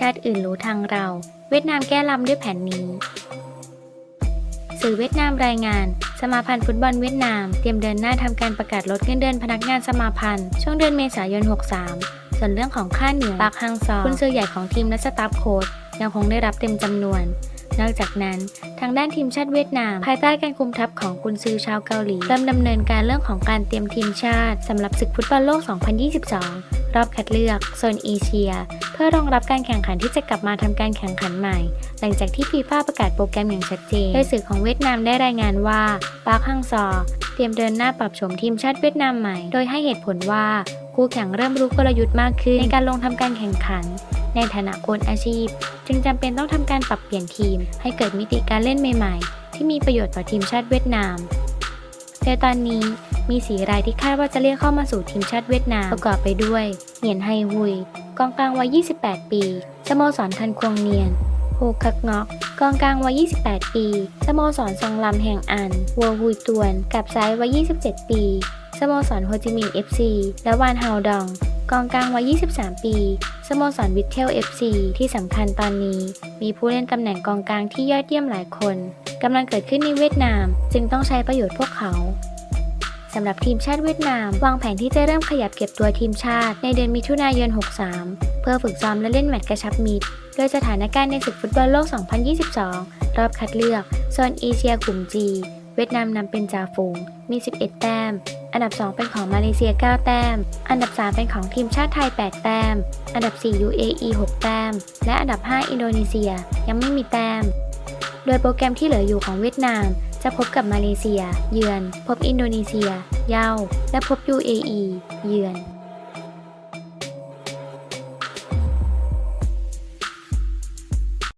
ชาติอื่นรู้ทางเรา เวียดนามแก้ลำด้วยแผนนี้ สื่อเวียดนามรายงาน สมาพันธ์ฟุตบอลเวียดนาม เตรียมเดินหน้าทำการประกาศลดเงินเดือนพนักงานสมาพันธ์ ช่วงเดือนเมษายน 63 ส่วนเรื่องของค่าเหนื่อยปากฮังซอคุณซื้อใหญ่ของทีมและสตาฟโค้ชยังคงได้รับเต็มจำนวนนอกจากนั้น ทางด้านทีมชาติเวียดนาม ภายใต้การคุมทัพของกุนซือชาวเกาหลีเริ่มดำเนินการเรื่องของการเตรียมทีมชาติสำหรับศึกฟุตบอลโลก 2022 รอบคัดเลือกโซนเอเชีย เพื่อรองรับการแข่งขันที่จะกลับมาทำการแข่งขันใหม่ หลังจากที่ฟีฟ่าประกาศโปรแกรมอย่างชัดเจนโดยสื่อของเวียดนามได้รายงานว่าปาร์คฮังซอเตรียมเดินหน้าปรับโฉมทีมชาติเวียดนามใหม่ โดยให้เหตุผลว่าคู่แข่งเริ่มรู้กลยุทธ์มากขึ้นในการลงทำการแข่งขัน ในฐานะโค้ชอาชีพ จึงจำเป็นต้องทำการปรับเปลี่ยนทีม ให้เกิดมิติการเล่นใหม่ ๆ ที่มีประโยชน์ต่อทีมชาติเวียดนาม โดยตอนนี้ มีสีรายที่คาดว่าจะเรียกเข้ามาสู่ทีมชาติเวียดนามประกอบไปด้วย เหงียนไฮฮุย กองกลางวัย 28 ปี สโมสรทันควงเนียนโฮคักงอก กองกลางวัย 28 ปี สโมสรซองลำแห่งอัน วัวฮุยตวน กับซ้ายวัย 27 ปี สโมสรโฮจิมินห์ FC และวานฮาวดอง กองกลางวัย 23 ปี สโมสรวิทเทล FC ที่สำคัญตอนนี้ มีผู้เล่นตำแหน่งกองกลางที่ยอดเยี่ยมหลายคนกำลังเกิดขึ้นในเวียดนาม จึงต้องใช้ประโยชน์พวกเขา สำหรับทีมชาติเวียดนาม วางแผนที่จะเริ่มขยับเก็บตัวทีมชาติ ในเดือนมิถุนายน 63 เพื่อฝึกซ้อมและเล่นแมตช์กระชับมิตร โดยสถานการณ์ในศึกฟุตบอลโลก 2022 รอบคัดเลือก โซนเอเชียกลุ่ม G เวียดนามนำเป็นจ่าฝูง มี 11 แต้ม อันดับ 2 เป็นของมาเลเซีย 9 แต้ม อันดับ 3 เป็นของทีมชาติไทย 8 แต้ม อันดับ 4 UAE 6 แต้ม และอันดับ 5 อินโดนีเซีย ยังไม่มีแต้ม โดยโปรแกรมที่เหลืออยู่ของเวียดนาม จะพบกับมาเลเซีย เยือน พบอินโดนีเซีย เย้า และพบ UAE เยือน